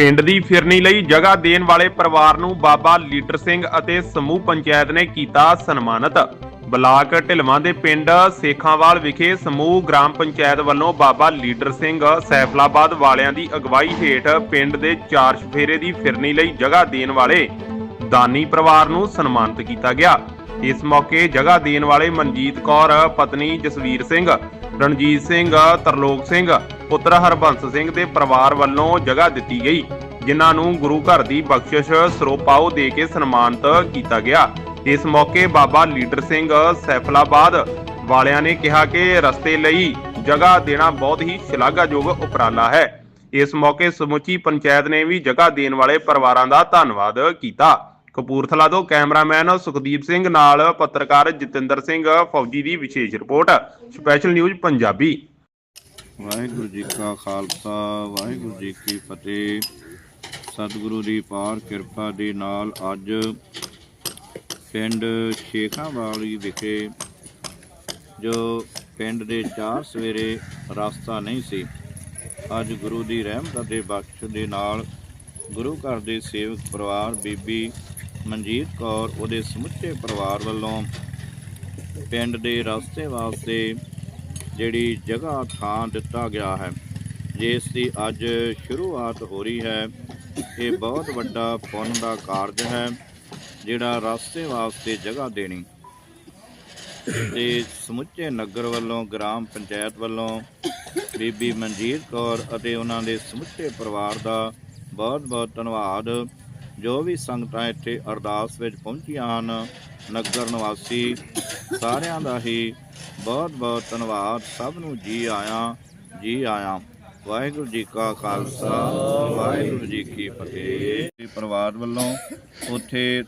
ਪਿੰਡ ਦੀ ਫਿਰਨੀ ਲਈ ਜਗ੍ਹਾ ਦੇਣ ਵਾਲੇ ਪਰਿਵਾਰ ਨੂੰ ਬਾਬਾ ਲੀਡਰ ਸਿੰਘ ਅਤੇ ਸਮੂਹ ਪੰਚਾਇਤ ਨੇ ਕੀਤਾ ਸਨਮਾਨਿਤ। ਬਲਾਕ ਢਿਲਵਾਂ ਦੇ ਪਿੰਡ ਸੇਖਾਂਵਾਲ ਵਿਖੇ ਸਮੂਹ ਗ੍ਰਾਮ ਪੰਚਾਇਤ ਵੱਲੋਂ ਬਾਬਾ ਲੀਡਰ ਸਿੰਘ ਸੈਫਲਾਬਾਦ ਵਾਲਿਆਂ ਦੀ ਅਗਵਾਈ ਹੇਠ ਪਿੰਡ ਦੇ ਚਾਰ ਸ਼ਫੇਰੇ ਦੀ ਫਿਰਨੀ ਲਈ ਜਗ੍ਹਾ ਦੇਣ ਵਾਲੇ ਦਾਨੀ ਪਰਿਵਾਰ ਨੂੰ ਸਨਮਾਨਿਤ ਕੀਤਾ ਗਿਆ। ਇਸ ਮੌਕੇ ਜਗ੍ਹਾ ਦੇਣ ਵਾਲੇ ਮਨਜੀਤ ਕੌਰ, ਪਤਨੀ ਜਸਵੀਰ ਸਿੰਘ, ਰਣਜੀਤ ਸਿੰਘ, ਤਰਲੋਕ ਸਿੰਘ, ਪੁੱਤਰ ਹਰਬੰਸ ਸਿੰਘ ਦੇ ਪਰਿਵਾਰ ਵੱਲੋਂ ਜਗ੍ਹਾ ਦਿੱਤੀ ਗਈ, ਜਿਨ੍ਹਾਂ ਨੂੰ ਗੁਰੂ ਘਰ ਦੀ ਬਖਸ਼ਿਸ਼ ਸਰੋਪਾਓ ਦੇ ਕੇ ਸਨਮਾਨਿਤ ਕੀਤਾ ਗਿਆ। ਇਸ ਮੌਕੇ ਬਾਬਾ ਲੀਡਰ ਸਿੰਘ ਸੈਫਲਾਬਾਦ ਵਾਲਿਆਂ ਨੇ ਕਿਹਾ ਕਿ ਰਸਤੇ ਲਈ ਜਗ੍ਹਾ ਦੇਣਾ ਬਹੁਤ ਹੀ ਸ਼ਲਾਘਾਯੋਗ ਉਪਰਾਲਾ ਹੈ। ਇਸ ਮੌਕੇ ਸਮੁੱਚੀ ਪੰਚਾਇਤ ਨੇ ਵੀ ਜਗ੍ਹਾ ਦੇਣ ਵਾਲੇ ਪਰਿਵਾਰਾਂ ਦਾ ਧੰਨਵਾਦ ਕੀਤਾ। ਕਪੂਰਥਲਾ ਤੋਂ ਕੈਮਰਾਮੈਨ ਸੁਖਦੀਪ ਸਿੰਘ ਨਾਲ ਪੱਤਰਕਾਰ ਜਤਿੰਦਰ ਸਿੰਘ ਫੌਜੀ ਦੀ ਵਿਸ਼ੇਸ਼ report, special news Punjabi. Waheguru ji ਕਾ ਖਾਲਸਾ, ਵਾਹਿਗੁਰੂ ਜੀ ਕੀ ਫਤਿਹ। ਸਤਿਗੁਰੂ ਦੀ ਪਾਰ ਕਿਰਪਾ ਦੇ ਨਾਲ ਅੱਜ ਪਿੰਡ ਸ਼ੇਖਾਂਵਾਲੀ ਵਿਖੇ, ਜੋ ਪਿੰਡ ਦੇ ਚਾਰ ਸਵੇਰੇ ਰਸਤਾ ਨਹੀਂ ਸੀ, ਅੱਜ ਗੁਰੂ ਦੀ ਰਹਿਮਤ ਅਤੇ ਬਖਸ਼ ਦੇ ਨਾਲ ਗੁਰੂ ਘਰ ਦੇ ਸੇਵਕ ਪਰਿਵਾਰ ਬੀਬੀ ਮਨਜੀਤ ਕੌਰ ਉਹਦੇ ਸਮੁੱਚੇ ਪਰਿਵਾਰ ਵੱਲੋਂ ਪਿੰਡ ਦੇ ਰਸਤੇ ਵਾਸਤੇ ਜਿਹੜੀ ਜਗ੍ਹਾ ਥਾਂ ਦਿੱਤਾ ਗਿਆ ਹੈ, ਜਿਸ ਦੀ ਅੱਜ ਸ਼ੁਰੂਆਤ ਹੋ ਰਹੀ ਹੈ। ਇਹ ਬਹੁਤ ਵੱਡਾ ਪੁੰਨ ਦਾ ਕਾਰਜ ਹੈ, ਜਿਹੜਾ ਰਸਤੇ ਵਾਸਤੇ ਜਗ੍ਹਾ ਦੇਣੀ। ਤੇ ਸਮੁੱਚੇ ਨਗਰ ਵੱਲੋਂ, ਗ੍ਰਾਮ ਪੰਚਾਇਤ ਵੱਲੋਂ ਬੀਬੀ ਮਨਜੀਤ ਕੌਰ ਅਤੇ ਉਹਨਾਂ ਦੇ ਸਮੁੱਚੇ ਪਰਿਵਾਰ ਦਾ ਬਹੁਤ ਬਹੁਤ ਧੰਨਵਾਦ। ਜੋ ਵੀ ਸੰਗਤਾਂ ਇੱਥੇ ਅਰਦਾਸ ਵਿੱਚ ਪਹੁੰਚੀਆਂ ਹਨ, ਨਗਰ ਨਿਵਾਸੀ, ਸਾਰਿਆਂ ਦਾ ਹੀ ਬਹੁਤ ਬਹੁਤ ਧੰਨਵਾਦ। ਸਭ ਨੂੰ ਜੀ ਆਇਆਂ ਜੀ ਆਇਆਂ। ਵਾਹਿਗੁਰੂ ਜੀ ਕਾ ਖਾਲਸਾ, ਵਾਹਿਗੁਰੂ ਜੀ ਕੀ ਫਤਿਹ। ਪਰਿਵਾਰ ਵੱਲੋਂ ਉੱਥੇ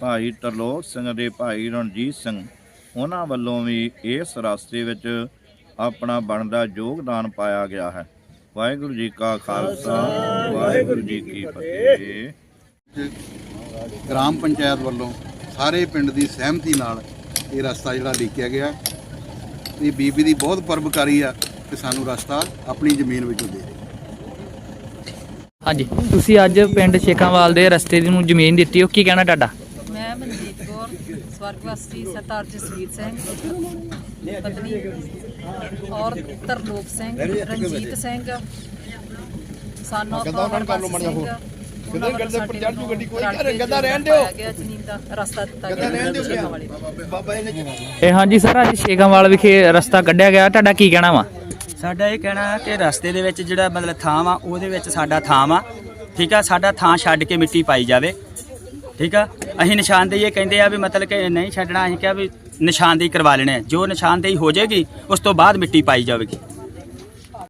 ਭਾਈ ਤਰਲੋਕ ਸਿੰਘ ਦੇ ਭਾਈ ਰਣਜੀਤ ਸਿੰਘ, ਉਹਨਾਂ ਵੱਲੋਂ ਵੀ ਇਸ ਰਸਤੇ ਵਿੱਚ ਆਪਣਾ ਬਣਦਾ ਯੋਗਦਾਨ ਪਾਇਆ ਗਿਆ ਹੈ। ਵਾਹਿਗੁਰੂ ਜੀ ਕਾ ਖਾਲਸਾ, ਵਾਹਿਗੁਰੂ ਜੀ ਕੀ ਫਤਿਹ। ਗ੍ਰਾਮ ਪੰਚਾਇਤ ਵੱਲੋਂ ਸਾਰੇ ਪਿੰਡ ਦੀ ਸਹਿਮਤੀ ਨਾਲ ਇਹ ਰਸਤਾ ਜਿਹੜਾ ਲਿਖਿਆ ਗਿਆ। ਇਹ ਬੀਬੀ ਦੀ ਬਹੁਤ ਪਰਬਕਾਰੀ ਆ ਕਿ ਸਾਨੂੰ ਰਸਤਾ ਆਪਣੀ ਜ਼ਮੀਨ ਵਿੱਚੋਂ ਦੇ ਹਾਂਜੀ। ਤੁਸੀਂ ਅੱਜ ਪਿੰਡ ਸ਼ੇਖਾਂਵਾਲ ਦੇ ਰਸਤੇ ਨੂੰ ਜ਼ਮੀਨ ਦਿੱਤੀ ਉਹ ਕੀ ਕਹਿਣਾ ਤੁਹਾਡਾ? ਮੈਂ ਮਨਜੀਤ ਕੌਰ ਸਵਰਗਵਾਸੀ ਸਰਦਾਰ ਜਸਵੀਰ ਸਿੰਘ ਪਤਨੀ ਔਰ ਤਰਲੋਕ ਸਿੰਘ ਰਣਜੀਤ ਸਿੰਘ ਸਾਨੂੰ ਤੋਂ ਹਰਬੰਸ ਸਿੰਘ ਕਿੰਨੇ ਗੱਡੇ ਪਰ ਚੜ ਜੂ ਗੱਡੀ ਕੋਈ ਘਰ ਗੱਦਾ ਰਹਿਣ ਦਿਓ। ਗਿਆ ਜ਼ਮੀਨ ਦਾ ਰਸਤਾ ਦਿੱਤਾ ਗਿਆ ਰਹਿਣ ਦਿਓ ਵਾਲੇ ਇਹ ਹਾਂਜੀ ਸਰ ਅੱਜ ਸ਼ੇਖਾਂਵਾਲ ਵਿਖੇ ਰਸਤਾ ਕੱਢਿਆ ਗਿਆ। ਤੁਹਾਡਾ ਕੀ ਕਹਿਣਾ ਵਾ? ਸਾਡਾ ਇਹ ਕਹਿਣਾ ਹੈ ਕਿ ਰਸਤੇ ਦੇ ਵਿੱਚ ਜਿਹੜਾ ਮਤਲਬ ਥਾਂ ਵਾ ਉਹਦੇ ਵਿੱਚ ਸਾਡਾ ਥਾਂ ਵਾ। ਠੀਕ ਆ ਸਾਡਾ ਥਾਂ ਛੱਡ ਕੇ ਮਿੱਟੀ ਪਾਈ ਜਾਵੇ। ਠੀਕ ਆ ਅਸੀਂ ਨਿਸ਼ਾਨਦੇਹੀ ਇਹ ਕਹਿੰਦੇ ਆ ਵੀ ਮਤਲਬ ਕਿ ਨਹੀਂ ਛੱਡਣਾ ਅਸੀਂ ਕਿਹਾ ਵੀ ਨਿਸ਼ਾਨਦੇਹੀ ਕਰਵਾ ਲੈਣੇ ਆ। ਜੋ ਨਿਸ਼ਾਨਦੇਹੀ ਹੋ ਜਾਏਗੀ ਉਸ ਤੋਂ ਬਾਅਦ ਮਿੱਟੀ ਪਾਈ ਜਾਵੇਗੀ।